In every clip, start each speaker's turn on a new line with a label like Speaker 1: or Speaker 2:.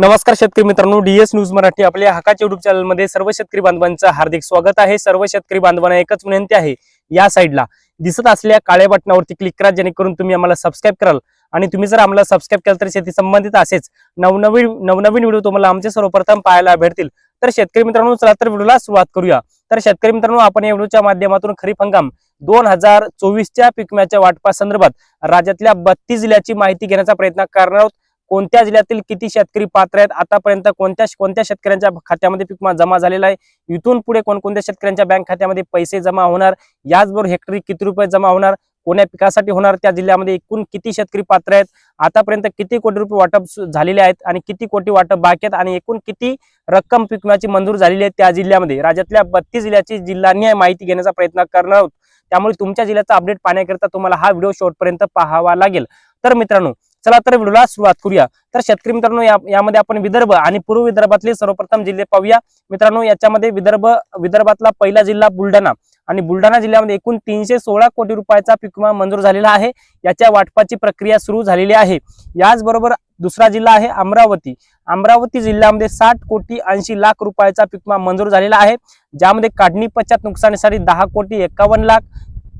Speaker 1: नमस्कार शेतकरी मित्रांनो डीएस न्यूज मराठी आपल्या हकाच्या युट्यूब चॅनलमध्ये सर्व शेतकरी बांधवांचं हार्दिक स्वागत आहे. सर्व शेतकरी बांधवांना एकच विनंती आहे या साईडला. दिसत असलेल्या काळ्या बटनावरती क्लिक करा जेणेकरून तुम्ही आम्हाला सबस्क्राईब कराल. आणि तुम्ही जर आम्हाला सबस्क्राईब केलं तर शेती संबंधित असेच नवनवीन नवनवीन व्हिडिओ तुम्हाला आमचे सर्वप्रथम पाहायला भेटतील. तर शेतकरी मित्रांनो चला तर व्हिडिओला सुरुवात करूया. तर शेतकरी मित्रांनो आपण या व्हिडिओच्या माध्यमातून खरीप हंगाम दोन हजार चोवीसच्या पिकम्याच्या वाटपा संदर्भात राज्यातल्या बत्तीस जिल्ह्याची माहिती घेण्याचा प्रयत्न करणार आहोत. कोणत्या जिल्ह्यातील किती शेतकरी पात्र आहेत? आतापर्यंत कोणत्या कोणत्या शेतकऱ्यांच्या खात्यामध्ये पीक जमा झालेला आहे? इथून पुढे कोणकोणत्या शेतकऱ्यांच्या बँक खात्यामध्ये पैसे जमा होणार? याचबरोबर हेक्टरी किती रुपये जमा होणार? कोण्या पिकासाठी होणार? त्या जिल्ह्यामध्ये एकूण किती शेतकरी पात्र आहेत? आतापर्यंत किती कोटी रुपये वाटप झालेले आहेत? आणि किती कोटी वाटप बाकी आहेत? आणि एकूण किती रक्कम पीक विम्याची मंजूर झालेली आहे त्या जिल्ह्यामध्ये? राज्यातल्या बत्तीस जिल्ह्याची जिल्ह्यांनी माहिती घेण्याचा प्रयत्न करणार आहोत. त्यामुळे तुमच्या जिल्ह्याचा अपडेट पाहण्याकरिता तुम्हाला हा व्हिडिओ शेवटपर्यंत पाहावा लागेल. तर मित्रांनो चला तर व्हिडिओला सुरुवात करूया. तर शेतकरी मित्रांनो या- यामध्ये आपण विदर्भ आणि पूर्व विदर्भातले सर्वप्रथम जिल्हे पाहूया. मित्रांनो याच्यामध्ये विदर्भ विदर्भातला पहिला जिल्हा बुलढाणा. आणि बुलढाणा जिल्ह्यामध्ये एकूण तीनशे सोळा कोटी रुपयाचा पीक विमा मंजूर झालेला आहे. याच्या वाटपाची प्रक्रिया सुरू झालेली आहे. याचबरोबर दुसरा जिल्हा आहे अमरावती. अमरावती जिल्ह्यामध्ये साठ कोटी ऐंशी लाख रुपयाचा पीक विमा मंजूर झालेला आहे. ज्यामध्ये काढणी पश्चात नुकसानीसाठी दहा कोटी एकावन्न लाख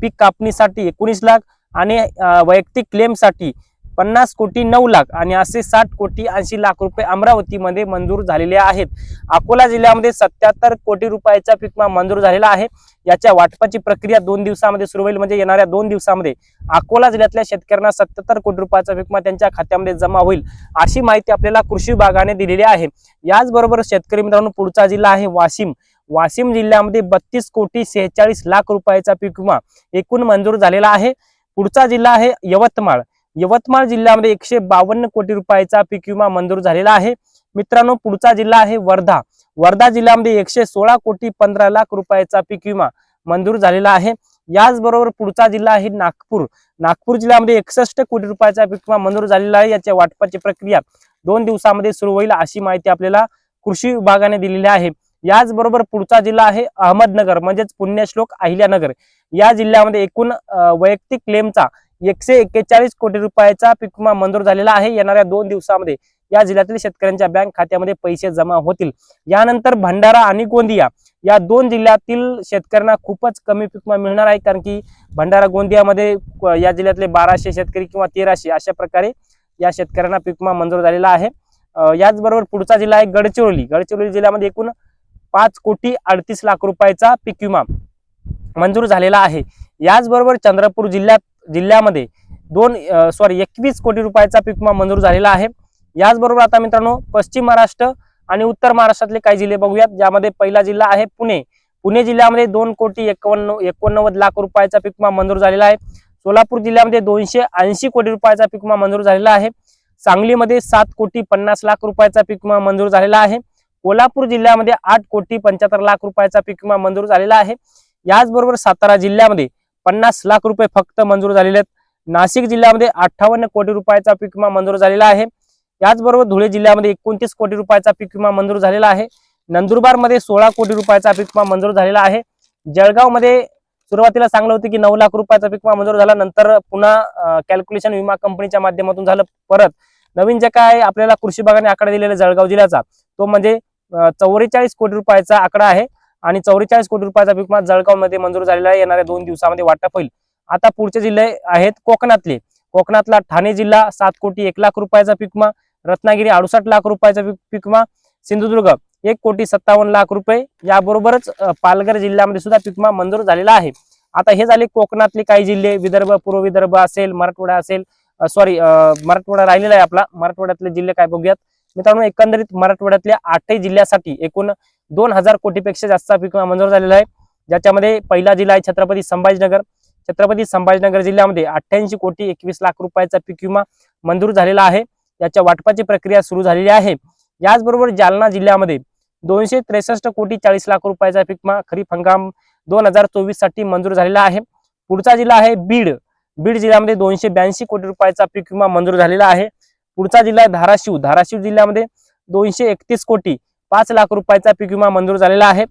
Speaker 1: पीक कापणीसाठी एकोणीस लाख आणि वैयक्तिक क्लेमसाठी पन्नास कोटी नऊ लाख आणि असे साठ कोटी ऐंशी लाख रुपये अमरावतीमध्ये मंजूर झालेले आहेत. अकोला जिल्ह्यामध्ये सत्याहत्तर कोटी रुपयाचा पीक विमा मंजूर झालेला आहे. याच्या वाटपाची प्रक्रिया दोन दिवसामध्ये सुरू होईल. म्हणजे येणाऱ्या दोन दिवसामध्ये अकोला जिल्ह्यातल्या शेतकऱ्यांना सत्याहत्तर कोटी रुपयाचा पीक त्यांच्या खात्यामध्ये जमा होईल अशी माहिती आपल्याला कृषी विभागाने दिलेली आहे. याचबरोबर शेतकरी मित्रांनो पुढचा जिल्हा आहे वाशिम. वाशिम जिल्ह्यामध्ये बत्तीस कोटी सेहेचाळीस लाख रुपयाचा पीक विमा एकूण मंजूर झालेला आहे. पुढचा जिल्हा आहे यवतमाळ. यवतमाळ जिल्ह्यामध्ये एकशे बावन्न कोटी रुपयाचा पीक विमा मंजूर झालेला आहे. मित्रांनो पुढचा जिल्हा आहे वर्धा. वर्धा जिल्ह्यामध्ये एकशे सोळा कोटी पंधरा लाख रुपयाचा पीक विमा मंजूर झालेला आहे. याचबरोबर पुढचा जिल्हा आहे नागपूर. नागपूर जिल्ह्यामध्ये एकसष्ट कोटी रुपयाचा पीक विमा मंजूर झालेला आहे. याच्या वाटपाची प्रक्रिया दोन दिवसामध्ये सुरू होईल अशी माहिती आपल्याला कृषी विभागाने दिलेली आहे. याचबरोबर पुढचा जिल्हा आहे अहमदनगर म्हणजेच पुण्यश्लोक अहिल्यानगर. या जिल्ह्यामध्ये एकूण वैयक्तिक क्लेमचा एकशे एक्केचाळीस कोटी रुपयाचा पीक विमा मंजूर झालेला आहे. येणाऱ्या दोन दिवसामध्ये या जिल्ह्यातील शेतकऱ्यांच्या बँक खात्यामध्ये पैसे जमा होतील. यानंतर भंडारा आणि गोंदिया या दोन जिल्ह्यातील शेतकऱ्यांना खूपच कमी पीक विमा मिळणार आहे. कारण की भंडारा गोंदियामध्ये या जिल्ह्यातले बाराशे शेतकरी किंवा तेराशे अशा प्रकारे या शेतकऱ्यांना पीक विमा मंजूर झालेला आहे. याचबरोबर पुढचा जिल्हा आहे गडचिरोली. गडचिरोली जिल्ह्यामध्ये एकूण पाच कोटी अडतीस लाख रुपयाचा पीक विमा मंजूर झालेला आहे. याचबरोबर चंद्रपूर जिल्ह्यात जिल्ह्यामध्ये दोन सॉरी एकवीस कोटी रुपयाचा पीक विमा मंजूर झालेला आहे. याचबरोबर आता मित्रांनो पश्चिम महाराष्ट्र आणि उत्तर महाराष्ट्रातले काही जिल्हे बघूयात ज्यामध्ये पहिला जिल्हा आहे पुणे. पुणे जिल्ह्यामध्ये दोन कोटी एकावन्न एकोणनव्वद लाख रुपयाचा पीक विमा मंजूर झालेला आहे. सोलापूर जिल्ह्यामध्ये दोनशे ऐंशी कोटी रुपयाचा पीक विमा मंजूर झालेला आहे. सांगलीमध्ये सात कोटी पन्नास लाख रुपयाचा पीक विमा मंजूर झालेला आहे. कोल्हापूर जिल्ह्यामध्ये आठ कोटी पंच्याहत्तर लाख रुपयाचा पीक विमा मंजूर झालेला आहे. याचबरोबर सातारा जिल्ह्यामध्ये पन्नास लाख रुपये फक्त मंजूर झालेले आहेत. नाशिक जिल्ह्यामध्ये अठ्ठावन्न कोटी रुपयाचा पीक विमा मंजूर झालेला आहे. याचबरोबर धुळे जिल्ह्यामध्ये एकोणतीस कोटी रुपयाचा पीक विमा मंजूर झालेला आहे. नंदुरबारमध्ये सोळा कोटी रुपयाचा पीक विमा मंजूर झालेला आहे. जळगावमध्ये सुरुवातीला सांगलं होतं की नऊ लाख रुपयाचा पीक विमा मंजूर झाला नंतर पुन्हा कॅल्क्युलेशन विमा कंपनीच्या माध्यमातून झालं परत. नवीन जे काय आपल्याला कृषी विभागाने आकडा दिलेला जळगाव जिल्ह्याचा तो म्हणजे चौवेचाळीस कोटी रुपयाचा आकडा आहे. आणि चौवेचाळीस कोटी रुपयाचा पीक जळगावमध्ये मंजूर झालेला आहे. येणाऱ्या दोन दिवसामध्ये वाटप होईल. आता पुढचे जिल्हे आहेत कोकणातले. कोकणातला ठाणे जिल्हा सात कोटी एक लाख रुपयाचा पिकमा रत्नागिरी अडुसष्ट लाख रुपयाचा पीक सिंधुदुर्ग एक कोटी सत्तावन्न लाख रुपये. याबरोबरच पालघर जिल्ह्यामध्ये सुद्धा पिकमा मंजूर झालेला आहे. आता हे झाले कोकणातले काही जिल्हे. विदर्भ पूर्व विदर्भ असेल मराठवाडा असेल. सॉरी मराठवाडा राहिलेला आहे आपला. मराठवाड्यातले जिल्हे काय बघूयात. मित्रांनो एकंदरीत मराठवाड्यातल्या आठही जिल्ह्यासाठी एकूण दोन हजार कोटीपेक्षा जास्त पीक विमा मंजूर झालेला आहे. ज्याच्यामध्ये पहिला जिल्हा आहे छत्रपती संभाजीनगर. छत्रपती संभाजीनगर जिल्ह्यामध्ये अठ्ठ्याऐंशी कोटी एकवीस लाख रुपयाचा पीक विमा मंजूर झालेला आहे. याच्या वाटपाची प्रक्रिया सुरू झालेली आहे. याचबरोबर जालना जिल्ह्यामध्ये दोनशे त्रेसष्ट कोटी चाळीस लाख रुपयाचा पीक विमा खरीप हंगाम दोन हजार चोवीससाठी मंजूर झालेला आहे. पुढचा जिल्हा आहे बीड. बीड जिल्ह्यामध्ये दोनशे ब्याऐंशी कोटी रुपयाचा पीक विमा मंजूर झालेला आहे. पुढचा जिल्हा आहे धाराशिव. धाराशिव जिल्ह्यामध्ये दोनशे एकतीस कोटी पाच लाख रुपयाचा पीक विमा मंजूर झालेला आहे.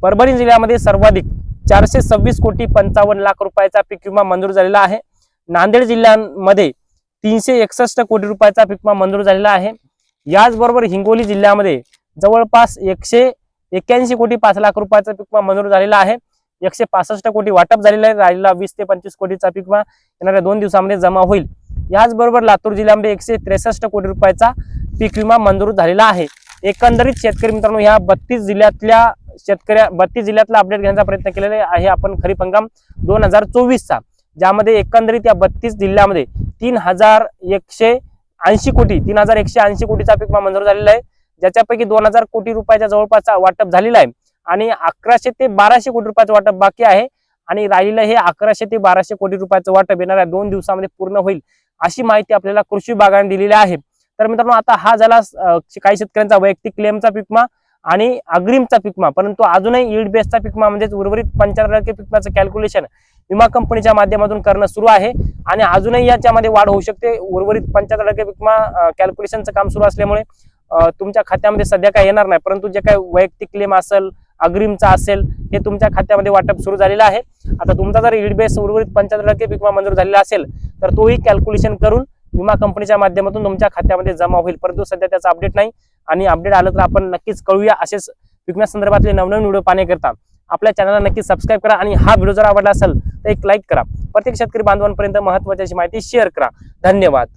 Speaker 1: परभणी जिल्ह्यामध्ये सर्वाधिक चारशे सव्वीस कोटी पंचावन्न लाख रुपयाचा पीक विमा मंजूर झालेला आहे. नांदेड जिल्ह्यामध्ये तीनशे एकसष्ट कोटी रुपयाचा पीक विमा मंजूर झालेला आहे. याचबरोबर हिंगोली जिल्ह्यामध्ये जवळपास एकशे एक्क्याऐंशी कोटी पाच लाख रुपयाचा पीक विमा मंजूर झालेला आहे. एकशे पासष्ट कोटी वाटप झालेलं आहे. राहिलेला वीस ते पंचवीस कोटीचा पीक विमा येणाऱ्या दोन दिवसामध्ये जमा होईल. याचबरोबर लातूर जिल्ह्यामध्ये एकशे त्रेसष्ट कोटी रुपयाचा पीक विमा मंजूर झालेला आहे. एकंदरीत शेतकरी मित्रांनो ह्या बत्तीस जिल्ह्यातल्या शेतकऱ्या बत्तीस जिल्ह्यातला अपडेट घेण्याचा प्रयत्न केलेला आहे आपण खरीप हंगाम दोन हजार चोवीसचा. ज्यामध्ये एकंदरीत या बत्तीस जिल्ह्यामध्ये तीन हजार एकशे ऐंशी कोटी तीन हजार एकशे ऐंशी कोटीचा पीक विमा मंजूर झालेला आहे. ज्याच्यापैकी दोन हजार कोटी रुपयाच्या जवळपासचा वाटप झालेला आहे. आणि अकराशे ते बाराशे कोटी रुपयाचं वाटप बाकी आहे. आणि राहिलेलं हे अकराशे ते बाराशे कोटी रुपयाचं वाटप येणाऱ्या दोन दिवसामध्ये पूर्ण होईल. अशी माहिती आपल्याला कृषी विभागाने दिलेली आहे. तर मित्रांनो आता हा झाला काही शेतकऱ्यांचा वैयक्तिक क्लेमचा पिकमा आणि अग्रिमचा पिकमा. परंतु अजूनही ईल्ड बेसचा पिकमा म्हणजेच उर्वरित पंच्याहत्तर टक्के पिकमाचं कॅल्क्युलेशन विमा कंपनीच्या माध्यमातून करणं सुरू आहे. आणि अजूनही याच्यामध्ये वाढ होऊ शकते. उर्वरित पंच्याहत्तर टक्के पिकमा कॅल्क्युलेशनचं काम सुरू असल्यामुळे तुमच्या खात्यामध्ये सध्या काय येणार नाही. परंतु जे काही वैयक्तिक क्लेम असेल अग्रिमचा असेल हे तुमच्या खात्यामध्ये वाटप सुरू झालेलं आहे. आता तुमचा जर इडबेस बेस उर्वरित पंच्याहत्तर टक्के पिकमा मंजूर झालेला असेल तर तोही कॅल्क्युलेशन करून विमा कंपनीच्या माध्यमातून तुमच्या खात्यामध्ये जमा होईल. परंतु सध्या त्याचा अपडेट नाही. आणि अपडेट आलं तर आपण नक्कीच कळूया असेच विकण्यासंदर्भातले नवनवीन व्हिडिओ पाहण्याकरता आपल्या चॅनलला नक्कीच सबस्क्राईब करा आणि हा व्हिडिओ जर आवडला असेल तर एक लाईक करा. प्रत्येक शेतकरी बांधवांपर्यंत महत्वाची माहिती शेअर करा. धन्यवाद.